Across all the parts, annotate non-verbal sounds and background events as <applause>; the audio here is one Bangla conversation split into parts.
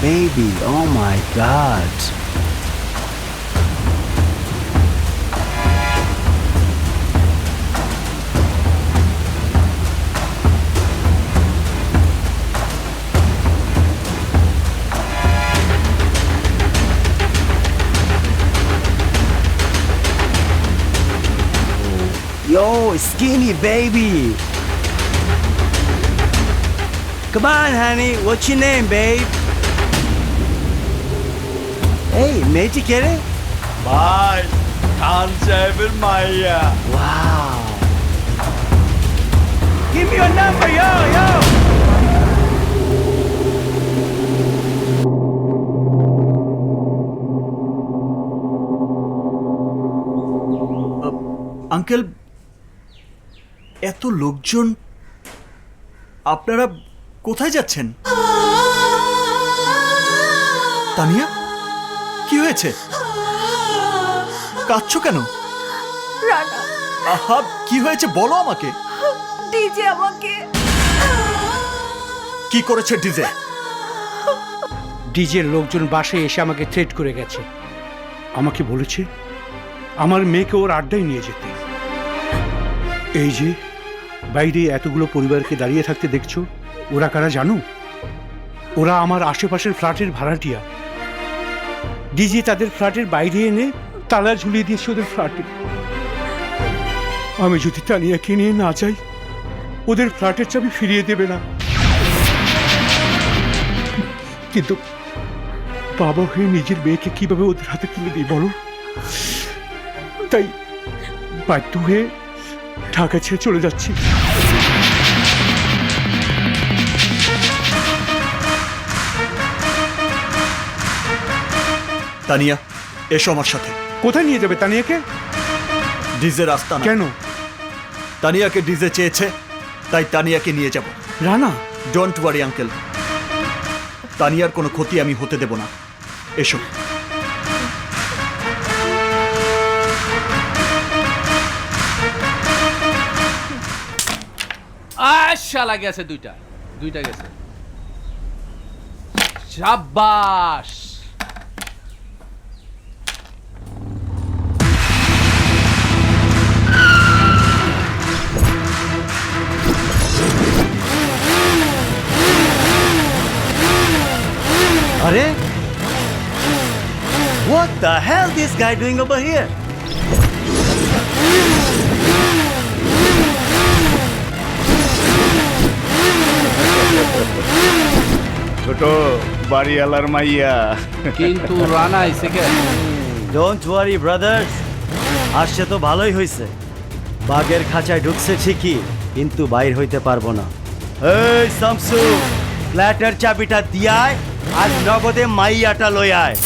baby. Oh my god. Yo, skinny baby. Come on, honey. What's your name, babe? Hey, মেয়েটি কে রে ভাই খান সাহেবের মাইয়া Wow. Give me your number, yo, yo. Uncle এত লোকজন আপনারা কোথায় যাচ্ছেন তানিয়া কি হয়েছে? কাঁদছো কেন? রানা আহা কি হয়েছে বলো আমাকে। ডিজে আমাকে। কি করেছে ডিজে? ডিজের লোকজন বাসায় এসে আমাকে থ্রেট করে গেছে। আমাকে বলেছে আমার মেয়েকে ওর আড্ডায় নিয়ে যেতে। এই যে বাইরে এতগুলো পরিবারকে দাঁড়িয়ে থাকতে দেখছ ওরা কারা জানো? ওরা আমার আশেপাশের ফ্ল্যাটের ভাড়াটিয়া। ডিজে তাদের ফ্ল্যাটের বাইরে এনে তালা ঝুলিয়ে দিয়েছে ওদের ফ্ল্যাটে। আমি যদি তানিয়াকে নিয়ে না যাই, ওদের ফ্ল্যাটের চাবি ফিরিয়ে দেবে না। কিন্তু বাবা হয়ে নিজের মেয়েকে কীভাবে ওদের হাতে তুলে দিই বলো? তাই বাধ্য হয়ে ঢাকা ছেড়ে চলে যাচ্ছি। তানিয়া এসো আমার সাথে। কোথায় নিয়ে যাবে তানিয়াকে? ডিজে রাস্তা না। কেন? তানিয়াকে ডিজে চেয়েছে তাই তানিয়াকে নিয়ে যাব। রানা? ডোন্ট ওয়ারি আঙ্কেল তানিয়ার কোনো ক্ষতি আমি হতে দেব না। এসো। শালা গেছে দুইটা। দুইটা গেছে। সাব্বাস! Are? What the hell this guy doing over here? ছোট বাড়িওয়ালার মাইয়া। কিন্তু রানা আইছে কে? ডোন্ট ওয়ারি ব্রাদার্স আসছে তো ভালোই হয়েছে বাঘের খাঁচায় ঢুকছে ঠিকই কিন্তু বাইর হইতে পারব না। এই শামসু ফ্ল্যাটের চাবিটা দিয়ায়। আর নগদে মাইয়াটা লই আয়।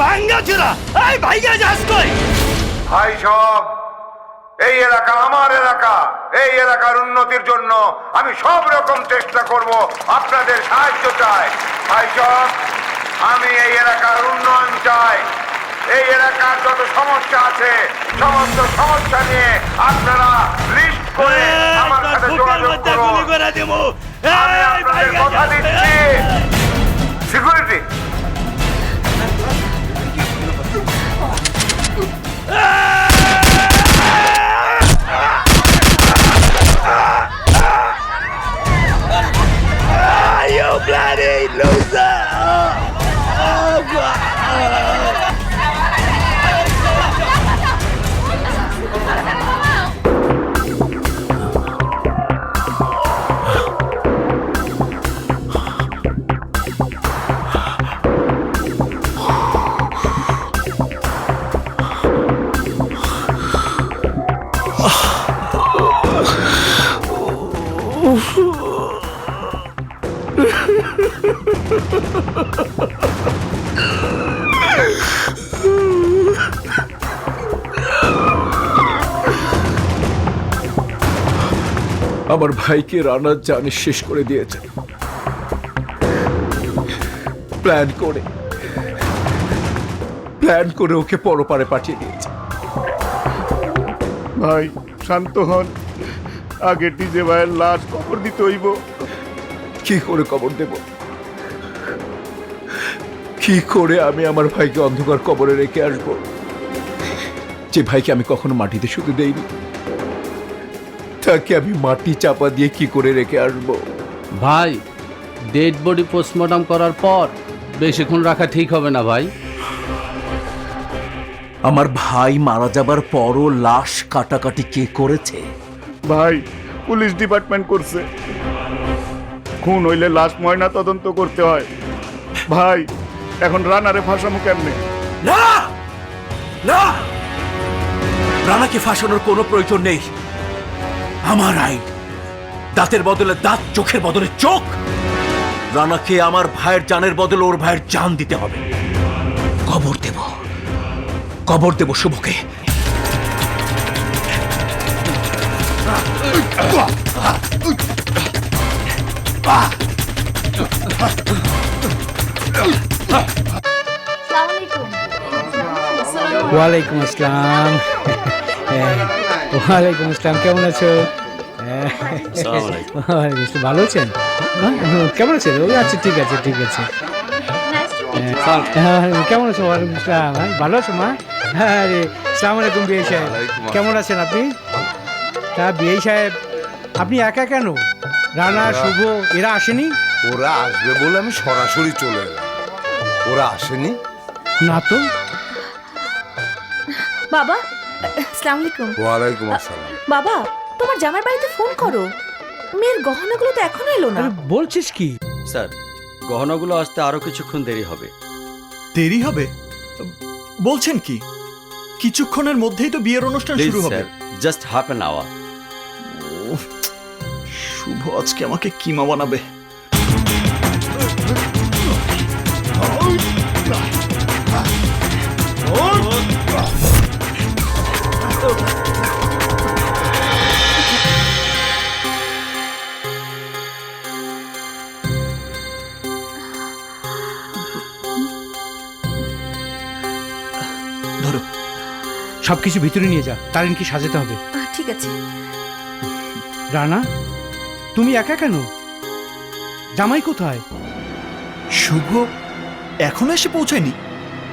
ভাঙ্গা চুরা এই ভাইগা যাস কই? ভাই সব এই এলাকা আমার এলাকা এই এলাকার উন্নতির জন্য আমি সব রকম চেষ্টা করব আপনাদের সাহায্য চাই। ভাই সব আমি এই এলাকার উন্নয়ন চাই। এই এলাকার যত সমস্যা আছে সমস্ত সমস্যা নিয়ে আপনারা লিস্ট করে আমার সাথে যোগাযোগ করুন। আমি আপনাদের কথা দিচ্ছি। Segure-se! আমার ভাইকে রানার জানে শেষ করে দিয়েছে। প্ল্যান করে। প্ল্যান করে ওকে পরপারে পাঠিয়ে দিয়েছে। ভাই শান্ত হন। আগে ডিজে ভাইয়ের লাশ কবর দিতে হইব। কি করে কবর দেব? কি করে আমি আমার ভাইকে অন্ধকার কবরে রেখে আসব? যে ভাইকে আমি কখনো মাটিতে শুতে দেইনি। তাকে আমি মাটি চাপা দিয়ে কি করে রেখে আসব? ভাই ডেড বডি পোস্টমর্টম করার পর বেশিক্ষণ রাখা ঠিক হবে না ভাই। আমার ভাই মারা যাবার পরও লাশ কাটাকাটি কে করেছে? ভাই পুলিশ ডিপার্টমেন্ট করছে। খুন হইলে লাশ ময়না তদন্ত করতে হয়। ভাই এখন রানারে ফাঁসামু কেমনে? না! না! রানাকে ফাঁসানোর কোনো প্রয়োজন নেই। আমার আইন। দাঁতের বদলে দাঁত চোখের বদলে চোখ। রানাকে আমার ভাইয়ের জানের বদলে ওর ভাইয়ের জান দিতে হবে। কবর দেব। কবর দেব শুভকে। ওয়ালাইকুম আসসালাম। হ্যাঁ, <laughs> ওয়ালাইকুম আসসালাম কেমন আছো? হ্যাঁ। ভালো আছেন? হ্যাঁ, কেমন আছেন? ও আচ্ছা ঠিক আছে ঠিক আছে। হ্যাঁ, কেমন আছো ওয়ালাইকুম আসসালাম? হ্যাঁ, ভালো আছো মা? হ্যাঁ রে সালাম আলাইকুম বিয়ে সাহেব কেমন আছেন আপনি? তা বিয়ে সাহেব আপনি একা কেন? রানা শুভ এরা আসেনি? ওরা আসবে বলে আমি সরাসরি চলে এলাম। ওরা আসেনি। না তো? বাবা আসসালামু আলাইকুম। ওয়ালাইকুম আসসালাম। বাবা তোমার জামার বাড়িতে ফোন করো। মেয়ের গহনাগুলো তো এখনও এলো না। আরে বলছিস কি? স্যার গহনাগুলো আসতে আরও কিছুক্ষণ দেরি হবে। দেরি হবে? বলছেন কি? কিছুক্ষণের মধ্যেই তো বিয়ের অনুষ্ঠান শুরু হবে। Just half an hour Shubho আজকে আমাকে কিমা বানাবে। ধরো সব কিছু ভিতরে নিয়ে যা তারিনকে সাজাতে হবে। ঠিক আছে। রানা তুমি একা কেন? জামাই কোথায়? শুভ এখনও এসে পৌঁছায়নি?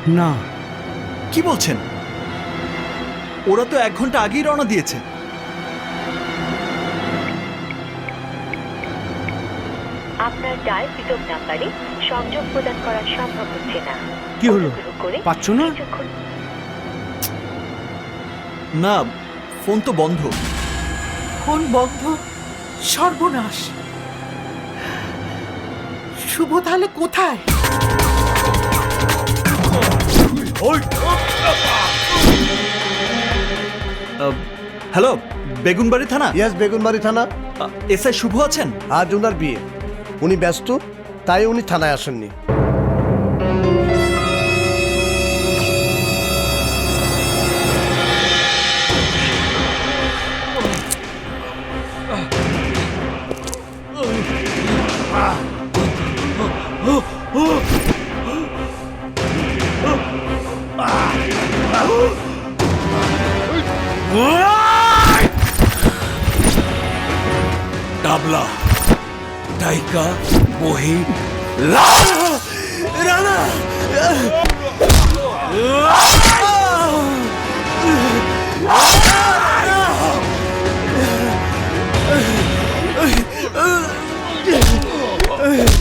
না। কি বলছেন? ওরা তো এক ঘণ্টা আগেই রওনা দিয়েছে। আপনার ডায়ালকৃত নাম্বারে সংযোগ প্রদান করা সম্ভব হচ্ছে না। কি হলো? অনুগ্রহ করে পাচ্ছ না? কিছুক্ষণ না ফোন তো বন্ধ। ফোন বন্ধ? সর্বনাশ। শুভ তাহলে কোথায়? হ্যালো বেগুনবাড়ি থানা? ইয়াস বেগুনবাড়ি থানা। এসআই শুভ আছেন? আজ ওনার বিয়ে। উনি ব্যস্ত তাই উনি থানায় আসেননি। Tabla, Taika, Mohi, Lana, Rana. Ugh.